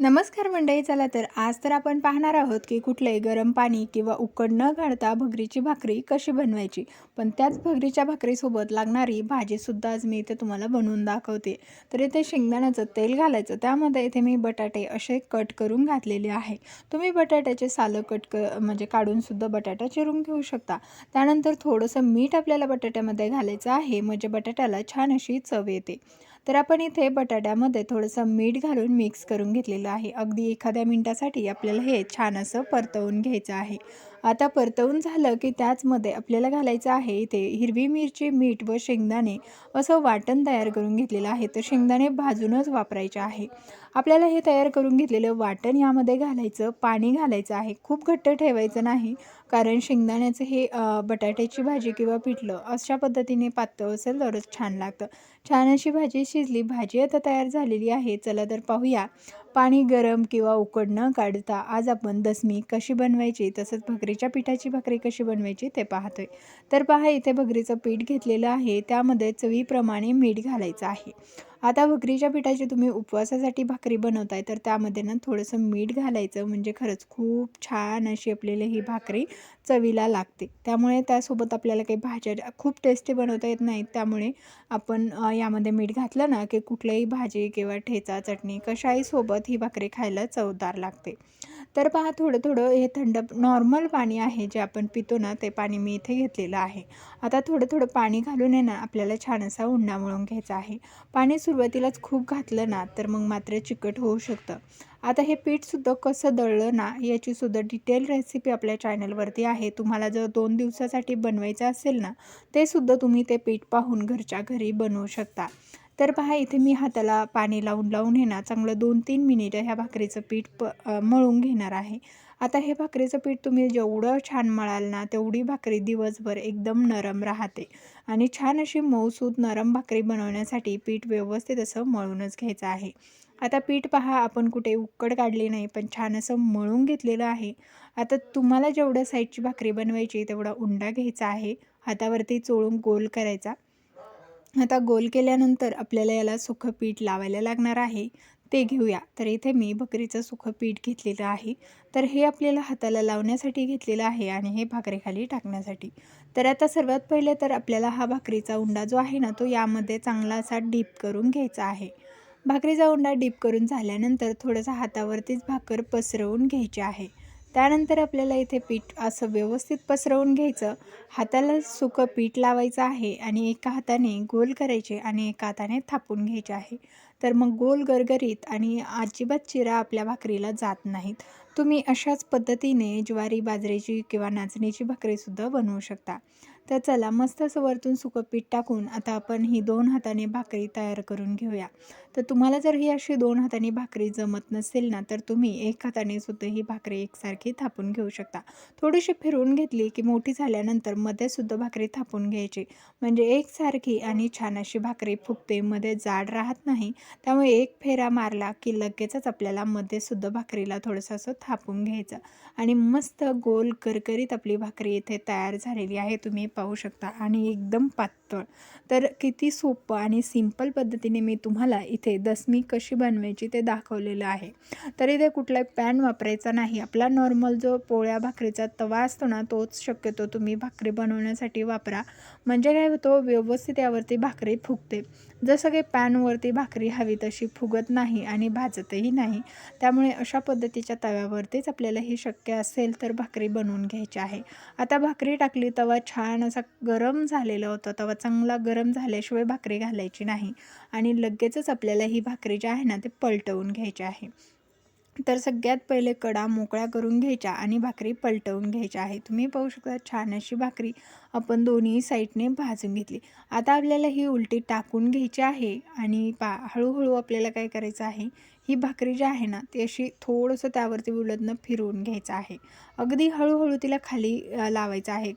नमस्कार मंडळी चला तर आज तर आपण पाहणार आहोत की कुठलंही गरम पाणी किंवा उकड न घालता भगरीची भाकरी कशी बनवायची. पण त्याच भगरीच्या भाकरीसोबत लागणारी भाजीसुद्धा आज मी इथे तुम्हाला बनवून दाखवते. तर इथे शेंगदाण्याचं तेल घालायचं त्यामध्ये इथे मी बटाटे असे कट करून घातलेले आहे. तुम्ही बटाट्याचे सालं कट क म्हणजे काढूनसुद्धा बटाटा चिरून घेऊ शकता. त्यानंतर थोडंसं मीठ आपल्याला बटाट्यामध्ये घालायचं आहे म्हणजे बटाट्याला छान अशी चव येते. तर आपण इथे बटाट्यामध्ये थोडंसं मीठ घालून मिक्स करून घेतलेलं आहे. अगदी एखाद्या मिनटासाठी आपल्याला हे छान असं परतवून घ्यायचं आहे. आता परतवून झालं की त्याचमध्ये आपल्याला घालायचं आहे इथे हिरवी मिरची मीठ व शेंगदाणे असं वाटण तयार करून घेतलेलं आहे. तर शेंगदाणे भाजूनच वापरायचे आहे. आपल्याला हे तयार करून घेतलेलं वाटण यामध्ये घालायचं पाणी घालायचं आहे. खूप घट्ट ठेवायचं नाही कारण शेंगदाण्याचं हे बटाट्याची भाजी किंवा पिठलं अशा पद्धतीने पातळ असेल तरच छान लागतं. छान अशी भाजी शिजली भाजी आता तयार झालेली आहे. चला तर पाहूया. पाणी गरम किंवा उकड न काढता आज आपण दसमी कशी बनवायची तसंच भगरीच्या पिठाची भाकरी कशी बनवायची ते पाहतोय. तर पहा इथे भगरीचं पीठ घेतलेलं आहे. त्यामध्ये चवीप्रमाणे मीठ घालायचं आहे. आता भकरीच्या पिठाची तुम्ही उपवासासाठी भाकरी बनवताय तर त्यामध्ये ना थोडंसं मीठ घालायचं. म्हणजे खरंच खूप छान अशी आपल्याला ही भाकरी चवीला लागते. त्यामुळे त्यासोबत आपल्याला काही भाज्या खूप टेस्टी बनवता येत नाहीत. त्यामुळे आपण यामध्ये मीठ घातलं ना की कुठल्याही भाजी किंवा ठेचा चटणी कशाही सोबत ही भाकरी खायला चवदार लागते. तर पहा थोडं थोडं हे थंड नॉर्मल पाणी आहे जे आपण पितो ना ते पाणी मी इथे घेतलेलं आहे. आता थोडं थोडं पाणी घालून आहे ना आपल्याला छान असा उंडा मळून घ्यायचा आहे. पाणी सुरुवातीलाच खूप घातलं ना तर मग मात्र चिकट होऊ शकतं. आता हे पीठसुद्धा कसं दळलं ना याचीसुद्धा डिटेल रेसिपी आपल्या चॅनलवरती आहे. तुम्हाला जर दोन दिवसासाठी बनवायचं असेल ना ते सुद्धा तुम्ही ते पीठ पाहून घरच्या घरी बनवू शकता. तर पहा इथे मी हाताला पाणी लावून लावून हे ना चांगलं दोन तीन मिनिटं ह्या भाकरीचं पीठ प मळून घेणार आहे. आता हे भाकरीचं पीठ तुम्ही जेवढं छान मळाल ना तेवढी भाकरी दिवसभर एकदम नरम राहते. आणि छान अशी मऊसूद नरम भाकरी बनवण्यासाठी पीठ व्यवस्थित असं मळूनच घ्यायचं आहे. आता पीठ पहा आपण कुठे उकड काढली नाही पण छान असं मळून घेतलेलं आहे. आता तुम्हाला जेवढं साईजची भाकरी बनवायची तेवढा उंडा घ्यायचा आहे. हातावरती चोळून गोल करायचा. आता गोल केल्यानंतर आपल्याला याला सुखं पीठ लावायला लागणार आहे. ते घेऊया. तर इथे मी बकरीचं सुखं पीठ घेतलेलं आहे. तर हे आपल्याला हाताला लावण्यासाठी घेतलेलं आहे आणि हे भाकरीखाली टाकण्यासाठी. तर आता सर्वात पहिले तर आपल्याला हा भाकरीचा उंडा जो आहे ना तो यामध्ये चांगला असा डीप करून घ्यायचा आहे. भाकरीचा उंडा डीप करून झाल्यानंतर थोडंसं हातावरतीच भाकर पसरवून घ्यायची आहे. त्यानंतर आपल्याला इथे पीठ असं व्यवस्थित पसरवून घ्यायचं. हाताला सुकं पीठ लावायचं आहे आणि एका हाताने गोल करायचे आणि एका हाताने थापून घ्यायचे आहे. तर मग गोल गरगरीत आणि अजिबात चिरा आपल्या भाकरीला जात नाहीत. तुम्ही अशाच पद्धतीने ज्वारी बाजरीची किंवा नाचणीची भाकरीसुद्धा बनवू शकता. तर चला मस्त असं वरतून सुकं पीठ टाकून आता आपण ही दोन हाताने भाकरी तयार करून घेऊया. तर तुम्हाला जर ही अशी दोन हाताने भाकरी जमत नसेल ना तर तुम्ही एक हाताने सुद्धा ही भाकरी एकसारखी थापून घेऊ शकता. थोडीशी फिरवून घेतली की मोठी झाल्यानंतरमध्ये सुद्धा भाकरी थापून घ्यायची. म्हणजे एकसारखी आणि छान अशी भाकरी फुगते मध्ये जाड राहत नाही. त्यामुळे एक फेरा मारला की लगेचच आपल्याला मध्ये सुद्धा भाकरीला थोडंसं असं थापून घ्यायचं. आणि मस्त गोल करकरीत आपली भाकरी इथे तयार झालेली आहे तुम्ही पाहू शकता. आणि एकदम पातळ. तर किती सोपं आणि सिंपल पद्धतीने मी तुम्हाला इथे दसमी कशी बनवायची ते दाखवलेलं आहे. तर इथे कुठलाही पॅन वापरायचा नाही. आपला नॉर्मल जो पोळ्या भाकरीचा तवा असतो ना तोच शक्यतो तुम्ही भाकरी बनवण्यासाठी वापरा. म्हणजे काय होतो व्यवस्थित यावरती भाकरी फुगते. जसं काही पॅनवरती भाकरी हवी तशी फुगत नाही आणि भाजतही नाही त्यामुळे अशा पद्धतीच्या तव्यावरतीच आपल्याला हे शक्य असेल तर भाकरी बनवून घ्यायची आहे. आता भाकरी टाकली तवा छान असा गरम झालेला होता तवा चांगला गरम झाल्याशिवाय भाकरी घालायची नाही आणि लगेचच आपल्याला ही भाकरी जी आहे ना ते पलटवून घ्यायची आहे. तर सगळ्यात पहिले कडा मोकळ्या करून घ्यायच्या आणि भाकरी पलटवून घ्यायच्या आहे तुम्ही पाहू शकता छान अशी भाकरी आपण दोन्ही साईडने भाजून घेतली. आता आपल्याला ही उलटी टाकून घ्यायची आहे आणि पा हळूहळू आपल्याला काय करायचं आहे ही भाकरी जी आहे ना ती अशी थोडंसं त्यावरती उलटनं फिरवून घ्यायचं आहे. अगदी हळूहळू तिला खाली लावायचं आहे.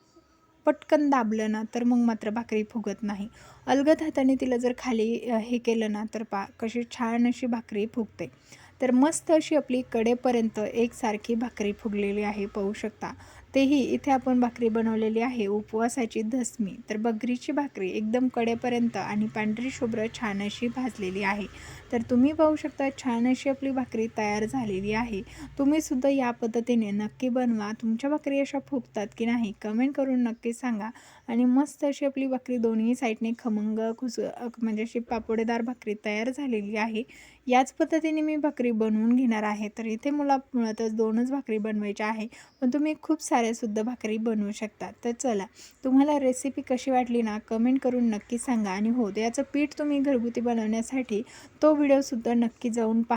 पटकन दाबलं ना तर मग मात्र भाकरी फुगत नाही. अलगद हाताने तिला जर खाली हे केलं ना तर पा कशी छान अशी भाकरी फुगते. तर मस्त अशी आपली कडेपर्यंत एकसारखी भाकरी फुगलेली आहे पाहू शकता. तेही इथे आपण भाकरी बनवलेली आहे उपवासाची धसमी. तर बगरीची भाकरी एकदम कडेपर्यंत आणि पांढरी शुभ्र छान अशी भाजलेली आहे. तर तुम्ही पाहू शकता छान अशी आपली भाकरी तयार झालेली आहे. तुम्ही सुद्धा या पद्धतीने नक्की बनवा. तुमच्या भाकरी अशा फुगतात की नाही कमेंट करून नक्की सांगा. आणि मस्त अशी आपली भाकरी दोन्ही साईडने खमंग खुस म्हणजे अशी पापोडेदार भाकरी तयार झालेली आहे. याच पद्धतीने मी भाकरी बनवून घेणार आहे. तर इथे मला मुळातच दोनच भाकरी बनवायच्या आहे. पण तुम्ही खूप साऱ्यासुद्धा भाकरी बनवू शकता. तर चला तुम्हाला रेसिपी कशी वाटली ना कमेंट करून नक्की सांगा. आणि हो याचं पीठ तुम्ही घरगुती बनवण्यासाठी तो व्हिडिओसुद्धा नक्की जाऊन पहा.